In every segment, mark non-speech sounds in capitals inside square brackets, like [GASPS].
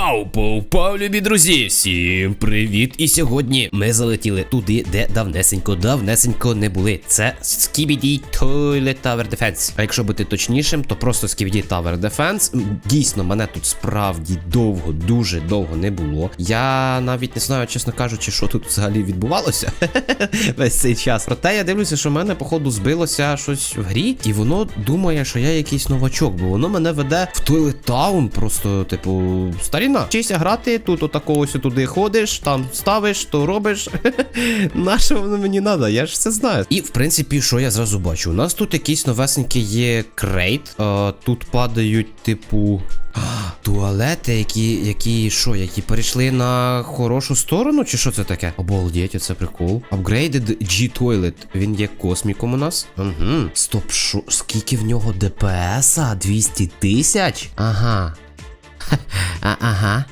Пау, пау, любі друзі! Всім привіт! І сьогодні ми залетіли туди, де давнесенько, давнесенько не були. Це Skibidi Toilet Tower Defense. А якщо бути точнішим, то просто Skibidi Tower Defense. Дійсно, мене тут справді довго, дуже довго не було. Я навіть не знаю, чесно кажучи, що тут взагалі відбувалося [LAUGHS] весь цей час. Проте я дивлюся, що в мене, походу, збилося щось в грі, і воно думає, що я якийсь новачок, бо воно мене веде в Toilet Town, просто, типу, старіна. Вчися грати, тут отако ось туди ходиш, там ставиш, то робиш. [LAUGHS] Нащо воно мені треба? Я ж це знаю. І в принципі, що я зразу бачу? У нас тут якийсь новесенький є крейт. А, тут падають, типу. Туалети, які, які, що, які перейшли на хорошу сторону, чи що це таке? Обалдеть, це прикол. Upgraded G-Toilet. Він є косміком у нас. Угу. Стоп, що? Скільки в нього ДПСа? 200 тисяч? Ага. [LAUGHS] А, ага.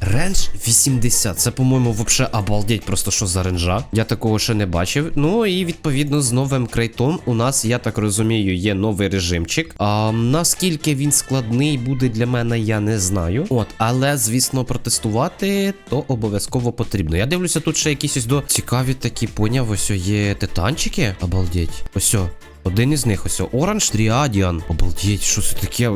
Рендж 80. Це, по-моєму, вообще обалдеть, просто що за ренжа. Я такого ще не бачив. Ну і відповідно з новим крейтом у нас, я так розумію, є новий режимчик. А наскільки він складний буде для мене, я не знаю. От, але звісно, протестувати то обов'язково потрібно. Я дивлюся, тут ще якісь ось до цікаві такі, поняв, ось є титанчики. Обалдеть. Ось. Один із них ось Оранж Тріадіан. Обалдеть, що це таке?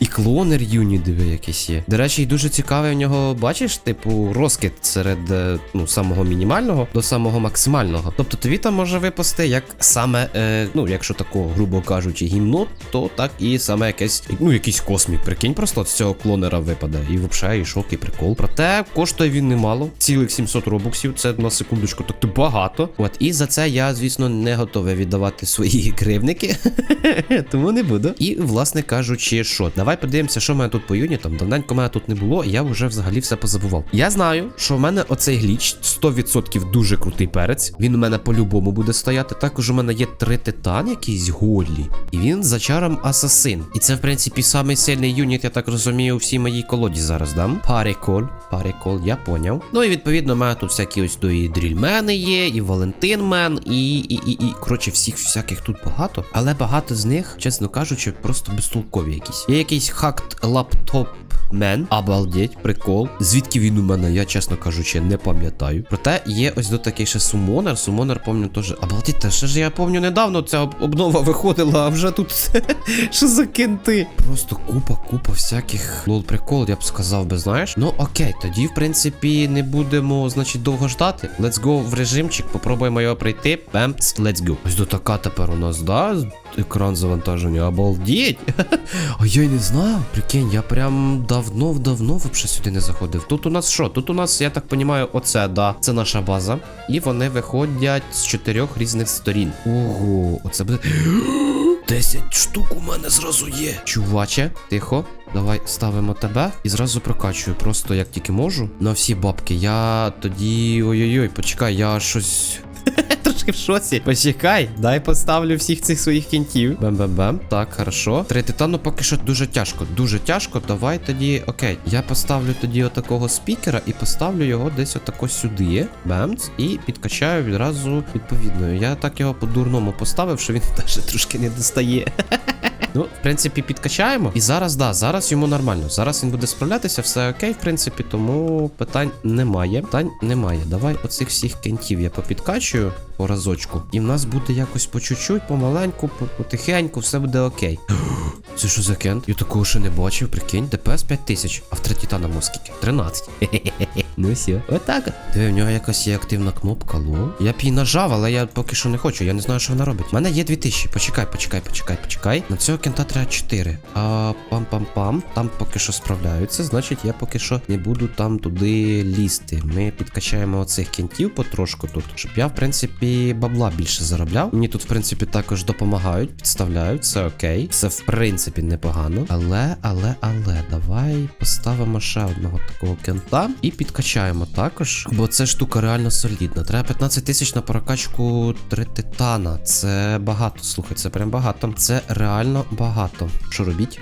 І клонер Юні, диви, якийсь є. До речі, дуже цікавий в нього, бачиш, типу, розкид серед е, ну, самого мінімального до самого максимального. Тобто тобі там може випасти як саме, е, ну, якщо тако, грубо кажучи, гімно, то так і саме якесь, ну, якийсь космік. Прикинь, просто з цього клонера випаде. І взагалі, і шок, і прикол. Проте коштує він немало. Цілих 700 робоксів. Це на секундочку, тобто багато. От, і за це я, звісно, не готовий віддавати свої [LAUGHS] кривники. [LAUGHS] Тому не буду. І, власне кажучи, що, давай подивимося, що в мене тут по юнітам. Давненько мене тут не було, і я вже взагалі все позабував. Я знаю, що в мене оцей гліч 100% дуже крутий перець. Він у мене по-любому буде стояти. Також у мене є три титан, якісь голі. І він за чаром асасин. І це, в принципі, самий сильний юніт, я так розумію, у всій моїй колоді зараз дам. Парикол, парикол, я поняв. Ну і відповідно, у мене тут всякі ось то і дрільмени є, і Валентинмен, і, і, і, і. Коротше, всіх всяких тут багато. Але багато з них, чесно кажучи, просто безтолкові якісь. Є якийсь хакт лаптоп. Мен, обалдеть, прикол. Звідки він у мене, я чесно кажучи, не пам'ятаю. Проте є ось до такий ще сумонер. Сумонер, пам'ятаю, теж. Обалдеть, та ще ж я пам'ятаю недавно ця обнова виходила, а вже тут [LAUGHS] що за кенти. Просто купа, купа всяких лол прикол, я б сказав би, знаєш. Ну окей, тоді, в принципі, не будемо, значить, довго ждати. Let's go в режимчик, попробуємо його пройти. Бемц, let's go. Ось до така тепер у нас, да? Екран завантаження, обалдеть. [LAUGHS] А я й не знав. Прикинь, я прям давно-давно взагалі сюди не заходив. Тут у нас що? Тут у нас, я так розумію, оце, да. Це наша база. І вони виходять з чотирьох різних сторін. Ого, оце буде. [GASPS] 10 штук у мене зразу є. Чуваче, тихо. Давай ставимо тебе і зразу прокачую. Просто як тільки можу. На всі бабки. Я тоді. Ой-ой-ой, почекай, я щось. [LAUGHS] Трошки в шоці. Почекай, дай поставлю всіх цих своїх кінтів. Бем-бем-бем. Так, хорошо. Три титану поки що дуже тяжко. Дуже тяжко. Давай тоді. Окей. Я поставлю тоді отакого спікера і поставлю його десь отако сюди. Бемц. І підкачаю відразу відповідно. Я так його по-дурному поставив, що він [LAUGHS] навіть трошки не достає. [LAUGHS] Ну, в принципі, підкачаємо. І зараз, да, зараз йому нормально. Зараз він буде справлятися, все окей, в принципі, тому питань немає. Питань немає. Давай оцих всіх кентів я попідкачую по разочку. І в нас буде якось по чуть-чуть, помаленьку, потихеньку, все буде окей. [GASPS] Це що за кент? Я такого ще не бачив, прикинь. ДПС 5000, а в третітана скільки? 13. [LAUGHS] Ну все, отак. от. Диви, в нього якась є активна кнопка, ло. Я б її нажав, але я поки що не хочу. Я не знаю, що вона робить. У мене є 2000. Почекай, почекай, почекай, почекай. На цього кента треба 4. А пам-пам-пам. Там поки що справляються. Значить, я поки що не буду там туди лізти. Ми підкачаємо оцих кентів потрошку тут, щоб я, в принципі, бабла більше заробляв. Мені тут, в принципі, також допомагають, підставляють, це окей. Це в принципі непогано. Але, але, але, давай поставимо ще одного такого кента і підкачаємо також. Бо ця штука реально солідна. Треба 15 тисяч на прокачку 3 титана. Це багато. Слухай, це прям багато. Це реально багато. Що робіть?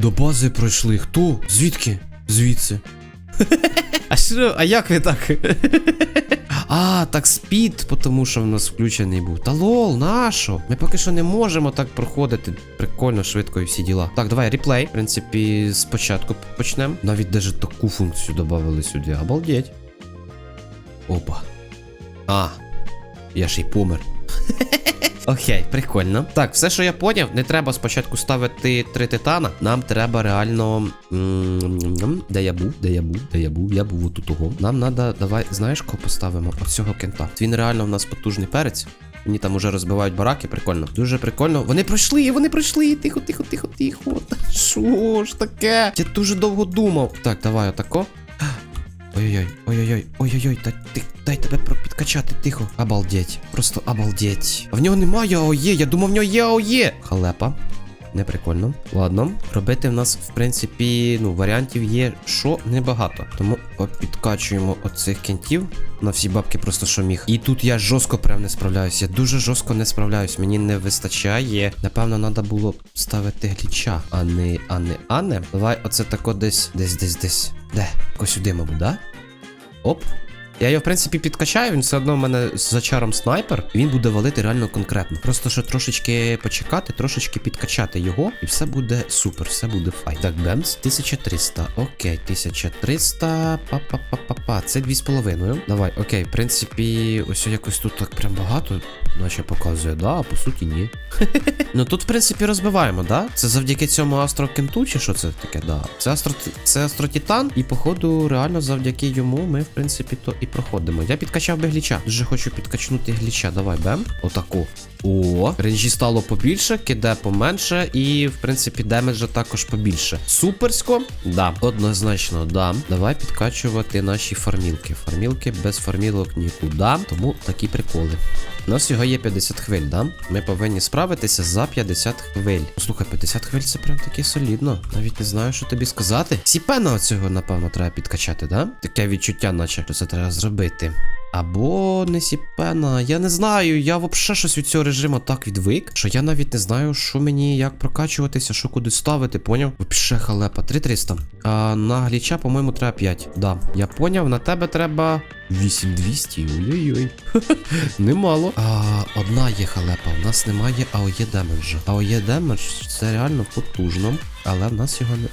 До бази пройшли. Хто? Звідки? Звідси. [LAUGHS] А що? А як ви так? [LAUGHS] А, так спід, тому що в нас включений був. Та лол, нашо. Ми поки що не можемо так проходити. Прикольно, швидко і всі діла. Так, давай реплей. В принципі, спочатку почнемо. Навіть даже таку функцію додали сюди. Обалдеть. Опа. А, я ж й помер. [LAUGHS] Окей, прикольно. Так, все, що я поняв, не треба спочатку ставити три титана. Нам треба реально. Де я був? Де я був? Де я був? Я був отут того. Нам треба, давай, знаєш, кого поставимо? Оцього кента. Він реально в нас потужний перець. Мені там уже розбивають бараки, прикольно. Дуже прикольно. Вони пройшли, вони пройшли. Тихо, тихо, тихо, тихо. Та Що ж таке? Я дуже довго думав. Так, давай отако. Ой-ой-ой, ой-ой-ой, ой-ой-ой, та ти дай тебе підкачати, тихо. Обалдеть. Просто обалдеть. В нього немає АОЄ, я думав, в нього є АОЄ. Халепа. Не прикольно. Ладно, робити в нас, в принципі, ну, варіантів є що небагато. Тому підкачуємо оцих кентів на всі бабки, просто що міг. І тут я жорстко прям не справляюсь. Я дуже жорстко не справляюсь. Мені не вистачає. Напевно, треба було ставити гліча, а не, а не, а не. Давай, оце тако десь, десь, десь, десь. Де? Ко сюди, мабуть, да? Оп. Я його, в принципі, підкачаю, він все одно в мене з зачаром снайпер. Він буде валити реально конкретно. Просто що трошечки почекати, трошечки підкачати його, і все буде супер, все буде фай. Так, бемс, 1300. Окей, 1300. Па-па-па-па-па. Це 2,5. Давай, окей, в принципі, ось якось тут так прям багато, наче показує, да, а по суті, ні. [LAUGHS] Ну тут, в принципі, розбиваємо, да? Це завдяки цьому Астро Кенту, чи що це таке? Да. Це Астро, це Астро Титан, і походу, реально завдяки йому ми, в принципі, то і проходимо. Я підкачав би гліча. Дуже хочу підкачнути гліча. Давай, бем. Отаку. О, ренжі стало побільше, киде поменше, і, в принципі, демеджа також побільше. Суперсько? Да, однозначно, да. Давай підкачувати наші фармілки. Фармілки без фармілок нікуди, тому такі приколи. У нас його є 50 хвиль, да? Ми повинні справитися за 50 хвиль. Слухай, 50 хвиль це прям таке солідно. Навіть не знаю, що тобі сказати. Сіпена оцього, напевно, треба підкачати, да? Таке відчуття, наче що це треба зробити. Або не сіпена, я не знаю. Я взагалі щось від цього режиму так відвик, що я навіть не знаю, що мені як прокачуватися, що куди ставити, поняв? Вообще халепа, 3300. А на гліча, по-моєму, треба 5. Да, я поняв, на тебе треба 8200. Ой-ой-ой. [LAUGHS] Немало. А, одна є халепа, в нас немає АОЄ демеджа. АОЄ демедж це реально потужно, але в нас його не.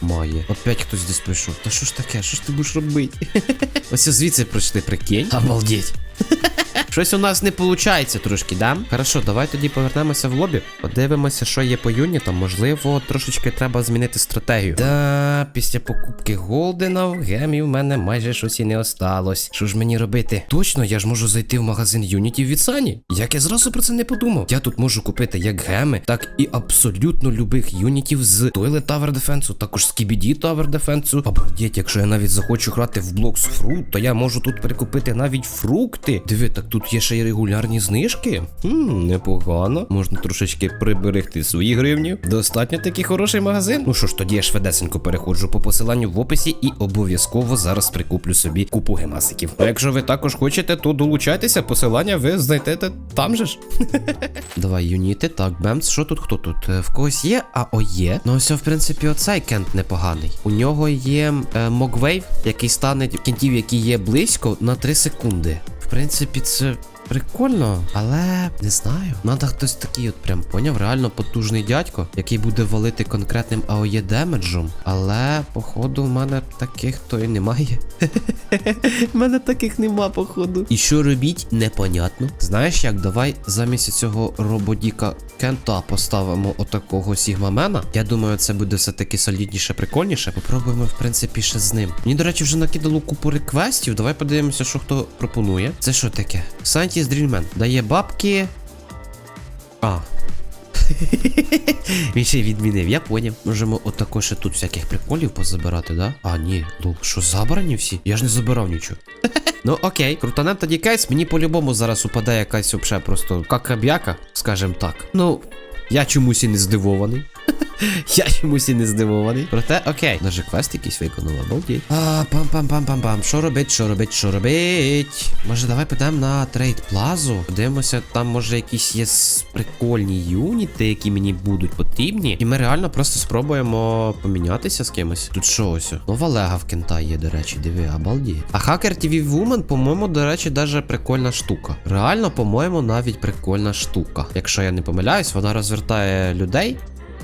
Має. Опять хтось десь прийшов. Та що ж таке? Що ж ти будеш робити? [LAUGHS] Ось звідси пройшли, прикинь. Обалдеть. [LAUGHS] Щось у нас не виходить трошки, да? Хорошо, давай тоді повернемося в лобі. Подивимося, що є по юнітам. Можливо, трошечки треба змінити стратегію. Да, після покупки голдена в гемі в мене майже щось і не осталось. Що ж мені робити? Точно, я ж можу зайти в магазин юнітів від Сані. Як я зразу про це не подумав. Я тут можу купити як геми, так і абсолютно любих юнітів з Toilet Tower Defense, також з KBD Tower Defense. Обалдеть, якщо я навіть захочу грати в Blocks Fruit, то я можу тут перекупити навіть фрукти. Диви, так тут є ще й регулярні знижки. Хм, непогано. Можна трошечки приберегти свої гривні. Достатньо такий хороший магазин. Ну що ж, тоді я швидесенько переходжу по посиланню в описі і обов'язково зараз прикуплю собі купу гемасиків. А якщо ви також хочете, то долучайтеся, посилання ви знайдете там же ж. [LAUGHS] Давай, юніти, так, Бемс, що тут, хто тут? Е, В когось є АОЄ? Ну ось, в принципі, оцей кент непоганий. У нього є е, Могвейв, який стане кентів, які є близько на 3 секунди. Принципі, це. Прикольно, але не знаю. Надо хтось такий, от прям поняв, реально потужний дядько, який буде валити конкретним АОЄ демеджем. Але, походу, в мене таких то і немає. [LAUGHS] В мене таких нема, походу. І що робіть, непонятно. Знаєш як, давай замість цього рободіка Кента поставимо отакого Сігмамена. Я думаю, це буде все-таки солідніше, прикольніше. Попробуємо, в принципі, ще з ним. Мені, до речі, вже накидало купу реквестів. Давай подивимося, що хто пропонує. Це що таке? Сантіс Дрільмен. Дає бабки. А. [LAUGHS] Він ще відмінив, я поняв. Можемо отако ще тут всяких приколів позабирати, да? А, ні, лол, що забрані всі? Я ж не забирав нічого. [LAUGHS] Ну окей, крутанем тоді кейс, мені по-любому зараз упаде якась вообще просто какаб'яка, скажем так. Ну, я чомусь і не здивований. [LAUGHS] Я чомусь і не здивований. Проте, окей. Даже квест якийсь виконав, обалдіть. А, пам-пам-пам-пам-пам. Що робить, що робить, що робить? Може, давай підемо на трейд плазу. Подивимося, там може якісь є прикольні юніти, які мені будуть потрібні. І ми реально просто спробуємо помінятися з кимось. Тут що ось? Нова лега в кента є, до речі, диви, обалдіть. А Hacker TV Woman, по-моєму, до речі, даже прикольна штука. Реально, по-моєму, навіть прикольна штука. Якщо я не помиляюсь, вона розвертає людей.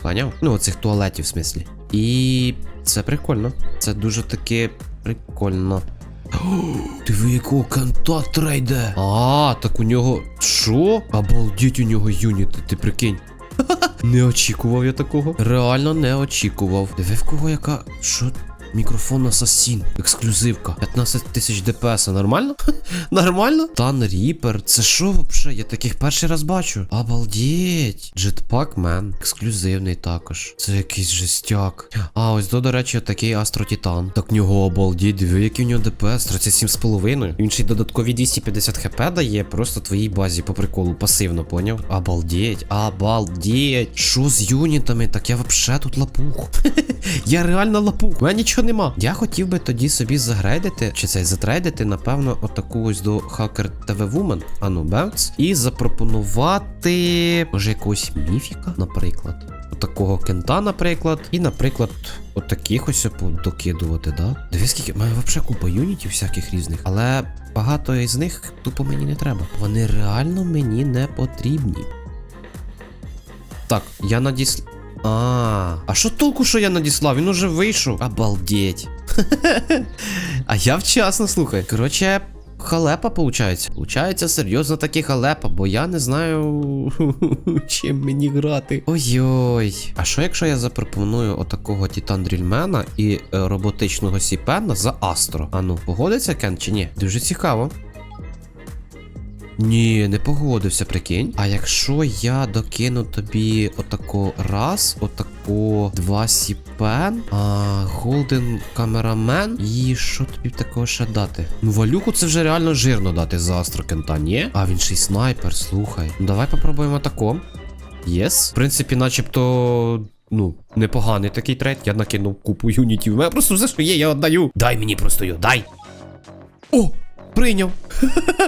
Поняв? Ну, оцих туалетів, в смислі. І це прикольно. Це дуже таки прикольно. [GASPS] Ти ви якого канта трейде. А, так у нього. Що? Обалдіть у нього юніти, ти прикинь. [LAUGHS] Не очікував я такого. Реально не очікував. Диви в кого яка. Що? Мікрофон Асасін. Ексклюзивка. 15 тисяч ДПС. Нормально? Нормально? Тан Ріпер. Це що вообще? Я таких перший раз бачу. Обалдеть. Jetpack Man. Ексклюзивний також. Це якийсь жестяк. А, ось до, до речі, такий Астро Титан. Так в нього обалдеть. Диви, який в нього ДПС. 37,5. Він ще й додаткові 250 хп дає просто твоїй базі по приколу. Пасивно, поняв? Обалдеть. Обалдеть. Що з юнітами? Так я вообще тут лапух. [LAUGHS] Я реально лапух. У мене нічого нема. Я хотів би тоді собі загрейдити, чи цей затрейдити, напевно, отаку ось до Hacker TV Woman, ану Бемц, і запропонувати, може, якогось міфіка, наприклад. Отакого кента, наприклад, і, наприклад, отаких ось докидувати, да? Дивись, скільки. Мене взагалі купа юнітів всяких різних, але багато із них тупо мені не треба. Вони реально мені не потрібні. Так, я надіслав. А, а що толку, що я надіслав? Він уже вийшов. Обалдеть. [LAUGHS] а я вчасно слухай. Коротше, халепа получається. Получається серйозно таки халепа, бо я не знаю, [LAUGHS] чим мені грати. Ой-ой. А що якщо я запропоную отакого Титан Дрільмена і е, роботичного Сіпена за Астро? Ану, погодиться Кен чи ні? Дуже цікаво. Ні, не погодився, прикинь. А якщо я докину тобі отако раз, отако два сіпен, а голден камерамен, і що тобі такого ще дати? Ну, валюху це вже реально жирно дати за Астрокента, ні? А він ще й снайпер, слухай. Ну давай попробуємо тако. Єс. В принципі, начебто. Ну, непоганий такий трейд. Я накинув купу юнітів. У мене просто все, що є, я віддаю. Дай мені просто його, дай. О! Прийняв.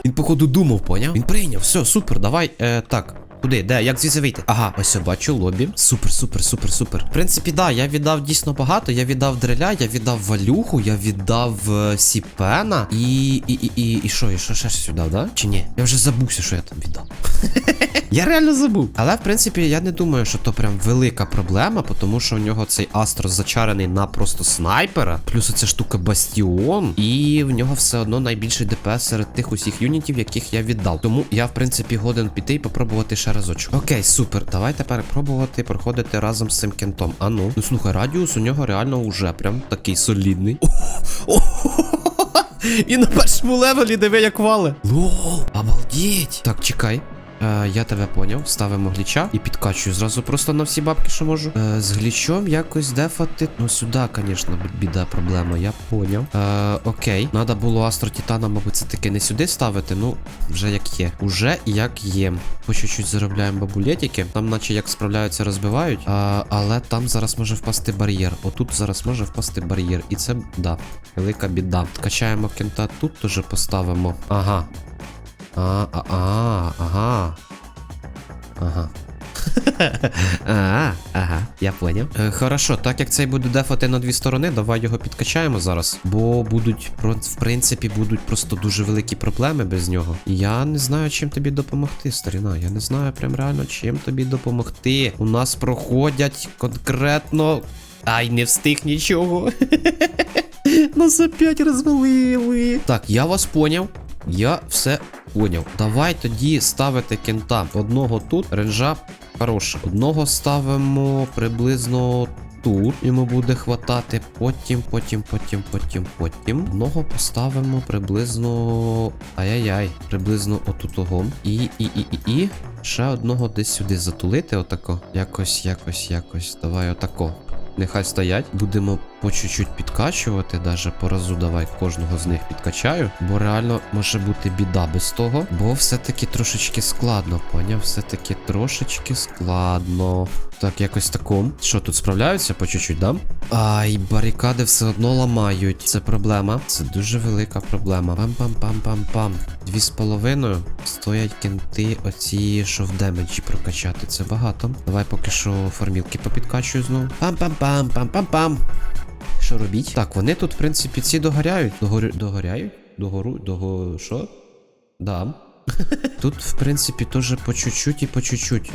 Він, походу, думав, поняв? Він прийняв, все, супер, давай. Е, так. Куди? Де? Як звідси вийти? Ага, ось я бачу лобі. Супер, супер, супер, супер. В принципі, да, я віддав дійсно багато. Я віддав дреля, я віддав валюху, я віддав е, сіпена і. і. і. і. і що, і що ще віддав, да? Чи ні? Я вже забувся, що я там віддав. [LAUGHS] Я реально забув. Але в принципі я не думаю, що то прям велика проблема, тому що у нього цей Астро зачарений на просто снайпера. Плюс оця штука Бастіон. І в нього все одно найбільший ДПС серед тих усіх юнітів, яких я віддав. Тому я, в принципі, годен піти і попробувати ще разочок. Окей, супер. Давай тепер пробувати проходити разом з цим кентом. А ну. Ну слухай, радіус у нього реально уже прям такий солідний. [LAUGHS] І на першому левелі диви як вали. Лол, обалдіть. Так, чекай. Е, я тебе поняв, ставимо гліча і підкачую зразу просто на всі бабки, що можу. Е, з глічом якось дефати. Ну сюди, звісно, біда, проблема, я поняв. Е, окей, треба було Астро Титана, мабуть, це таки не сюди ставити. Ну, вже як є. Уже як є. По чуть-чуть заробляємо бабулетики. Там, наче як справляються, розбивають. А, але там зараз може впасти бар'єр. Отут зараз може впасти бар'єр. І це, да, велика біда. Качаємо кента тут, теж поставимо. Ага. А, а, а, ага. Ага. [LAUGHS] А, ага, я поняв. Е, хорошо, так як цей буде дефати на дві сторони, давай його підкачаємо зараз. Бо будуть, в принципі, будуть просто дуже великі проблеми без нього. Я не знаю, чим тобі допомогти, старіна. Я не знаю прям реально, чим тобі допомогти. У нас проходять конкретно. Ай, не встиг нічого. [LAUGHS] Нас опять розвалили. Так, я вас поняв. Я все поняв. Давай тоді ставити кента. Одного тут, ренжа хороша. Одного ставимо приблизно тут. Йому буде хватати. Потім, потім, потім, потім, потім. Одного поставимо приблизно. Ай-яй-яй, приблизно отутого. І, і, і, і, і. Ще одного десь сюди затулити, отако. Якось, якось, якось. Давай отако. нехай стоять. Будемо по чуть-чуть підкачувати, даже по разу давай кожного з них підкачаю. Бо реально може бути біда без того. Бо все-таки трошечки складно, поняв? Все-таки трошечки складно. Так, якось таком. Що тут справляються по чуть-чуть, да? Ай, барикади все одно ламають. Це проблема. Це дуже велика проблема. Пам-пам-пам-пам-пам. Дві з половиною стоять кенти оці, що в демеджі прокачати. Це багато. Давай поки що формілки попідкачую знову. Пам-пам-пам-пам-пам-пам. Що робіть? Так, вони тут, в принципі, ці догоряють. Догорю... Догоряють? Догору... Дого... Що? Да. [LAUGHS] Тут, в принципі, теж по чуть-чуть і по чуть-чуть.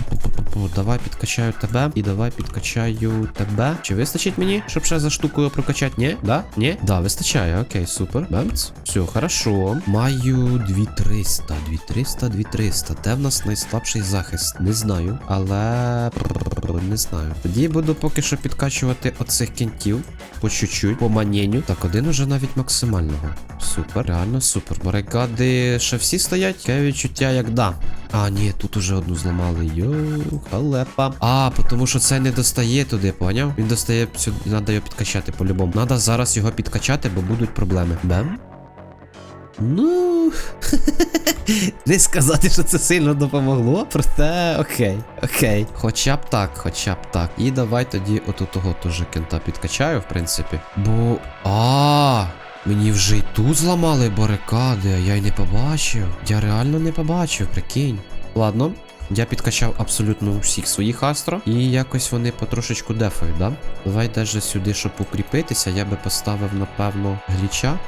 Давай підкачаю тебе і давай підкачаю тебе. Чи вистачить мені, щоб ще за штукою прокачати? Ні? Да? Ні? Да, вистачає. Окей, супер. Бемц. Все, хорошо. Маю 2300, 2300, 2300. Де в нас найслабший захист? Не знаю, але не знаю. Тоді буду поки що підкачувати оцих кінтів по чуть-чуть, по маненню. Так, один уже навіть максимального. Супер, реально супер. Барикади ще всі стоять. Таке відчуття, як да. А, ні, тут уже одну зламали. Йоу, халепа. А, тому що це не достає туди, поняв? Він достає сюди, треба його підкачати по-любому. Треба зараз його підкачати, бо будуть проблеми. Бем? Ну. [LAUGHS] Не сказати, що це сильно допомогло, проте окей, окей. Хоча б так, хоча б так. І давай тоді от теж кента підкачаю, в принципі. Бо. А, мені вже й тут зламали барикади, а я й не побачив. Я реально не побачив, прикинь. Ладно. Я підкачав абсолютно усіх своїх астро, і якось вони потрошечку дефають, да? Давай даже сюди, щоб укріпитися, я би поставив, напевно, гліча.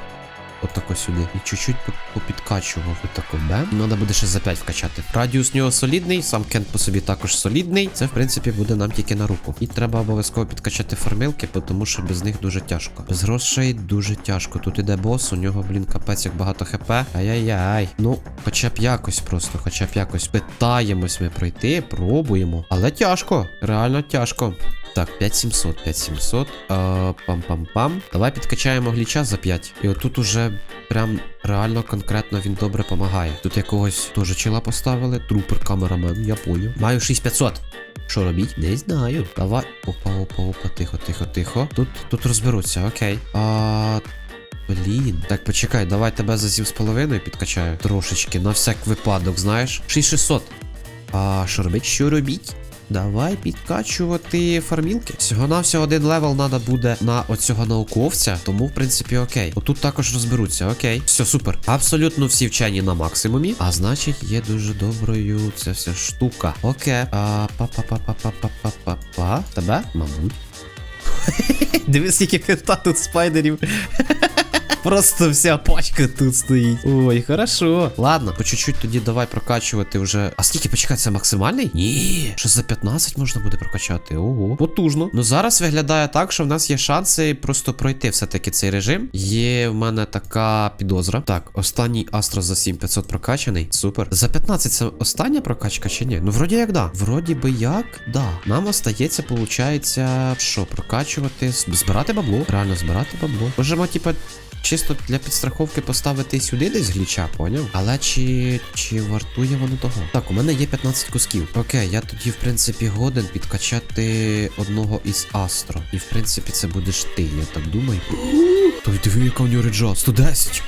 Отако сюди. І чуть-чуть по- попідкачував. Отако бем. Надо буде ще за 5 вкачати. Радіус в нього солідний, сам кент по собі також солідний. Це, в принципі, буде нам тільки на руку. І треба обов'язково підкачати фармилки, тому що без них дуже тяжко. Без грошей дуже тяжко. Тут іде бос, у нього, блін, капець, як багато хп. Ай-яй-яй. Ну, хоча б якось просто, хоча б якось питаємось ми пройти, пробуємо. Але тяжко, реально тяжко. Так, 5700, 5700. Е, Пам-пам-пам. Давай підкачаємо гліча за 5. І отут уже прям реально конкретно він добре помагає. Тут якогось теж чела поставили. Трупер камерамен, я поняв. Маю 6500. Що робіть? Не знаю. Давай. Опа, опа, опа, тихо, тихо, тихо. Тут, тут розберуться, окей. А. Блін. Так, почекай, давай тебе за 7,5 підкачаю. Трошечки, на всяк випадок, знаєш. 6600. А що робить? Що робіть? Давай підкачувати фармілки. Всього на всього один левел треба буде на оцього науковця, тому в принципі окей. Отут також розберуться, окей. Все, супер. Абсолютно всі вчені на максимумі. А значить, є дуже доброю ця вся штука. Окей. А па-па-па-па-па-па-па. Тебе? Мабуть. [LAUGHS] Дивись, скільки кента тут спайдерів. Просто вся пачка тут стоїть. Ой, хорошо. Ладно, по чуть-чуть тоді давай прокачувати вже. А скільки почекай, максимальний? Ні, що за 15 можна буде прокачати. Ого, потужно. Ну зараз виглядає так, що в нас є шанси просто пройти все-таки цей режим. Є в мене така підозра. Так, останній Астро за 7500 прокачаний. Супер. За 15 це остання прокачка чи ні? Ну, вроді як да. Вроді би як, да. Нам остається, получається, що, прокачувати, збирати бабло. Реально збирати бабло. Можемо, типа. Чисто для підстраховки поставити сюди десь гліча, поняв? Але чи чи вартує воно того? Так, у мене є 15 кусків. Окей, я тоді, в принципі, годен підкачати одного із Астро. І в принципі, це будеш ти, я так думаю. [GASPS] Той диви, яка у нього реджа. 110.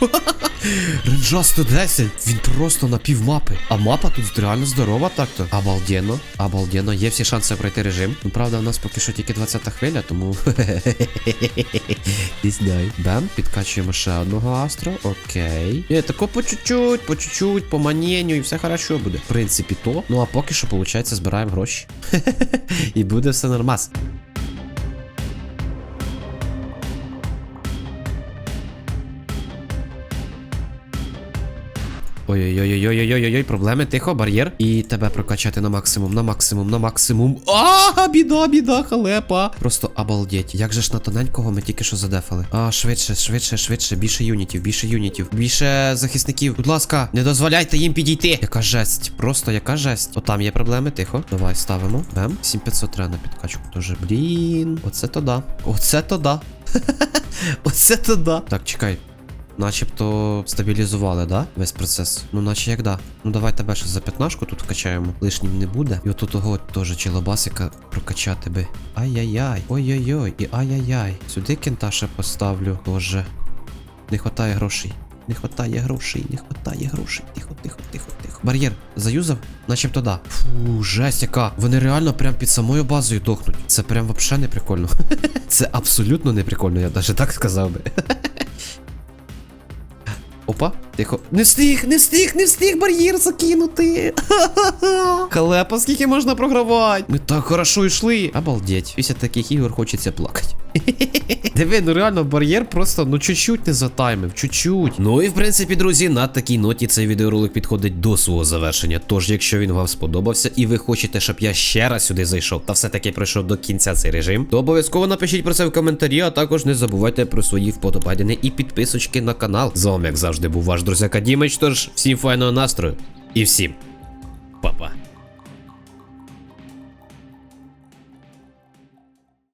Реджа 110. Він просто на пів мапи. А мапа тут реально здорова так-то. Обалденно, обалденно. Є всі шанси пройти режим. Ну, правда, у нас поки що тільки 20-та хвиля, тому. Не знаю. Бем, підкачуємо ще одного астро. Окей. Є, тако по чуть-чуть, по чуть-чуть, по маненню, і все хорошо буде. В принципі, то. Ну а поки що, виходить, збираємо гроші. [LAUGHS] І буде все нормас. Ой-ой-ой-ой-ой-ой-ой, проблеми, тихо, бар'єр. І тебе прокачати на максимум, на максимум, на максимум. А, біда, біда, халепа. Просто обалдеть. Як же ж на тоненького ми тільки що задефали. А, швидше, швидше, швидше, більше юнітів, більше юнітів, більше захисників. Будь ласка, не дозволяйте їм підійти. Яка жесть, просто яка жесть. О, там є проблеми, тихо. Давай ставимо. Бем. 7500 треба на підкачку. Тоже, блін. Оце то да. Оце то да. Оце то да. Так, чекай. Начебто стабілізували, да? Весь процес. Ну, наче як да. Ну давай тебе ще за п'ятнашку тут вкачаємо. Лишнім не буде. І отут того теж челобасика прокачати би. Ай-яй-яй. Ой-ой-ой. І ай-яй-яй. Сюди кента ще поставлю. Тоже. Не хватає грошей. Не хватає грошей, не хватає грошей. Тихо, тихо, тихо, тихо. Бар'єр заюзав? Начебто да. Фу, жесть яка. Вони реально прям під самою базою дохнуть. Це прям вообще не прикольно. [LAUGHS] Це абсолютно не прикольно, я навіть так сказав би. [LAUGHS] Опа, тихо. Не встиг, не встиг, не встиг бар'єр закинути. [LAUGHS] Халепа, скільки можна програвати? Ми так хорошо йшли. Обалдеть. Після таких ігор хочеться плакати. [LAUGHS] Диви, ну реально бар'єр просто ну чуть-чуть не затаймив, чуть-чуть. Ну і в принципі, друзі, на такій ноті цей відеоролик підходить до свого завершення. Тож, якщо він вам сподобався і ви хочете, щоб я ще раз сюди зайшов та все-таки пройшов до кінця цей режим, то обов'язково напишіть про це в коментарі, а також не забувайте про свої вподобайдени і підписочки на канал. З вами, як завжди, був ваш друзяка Дімич. Тож всім файного настрою і всім па-па.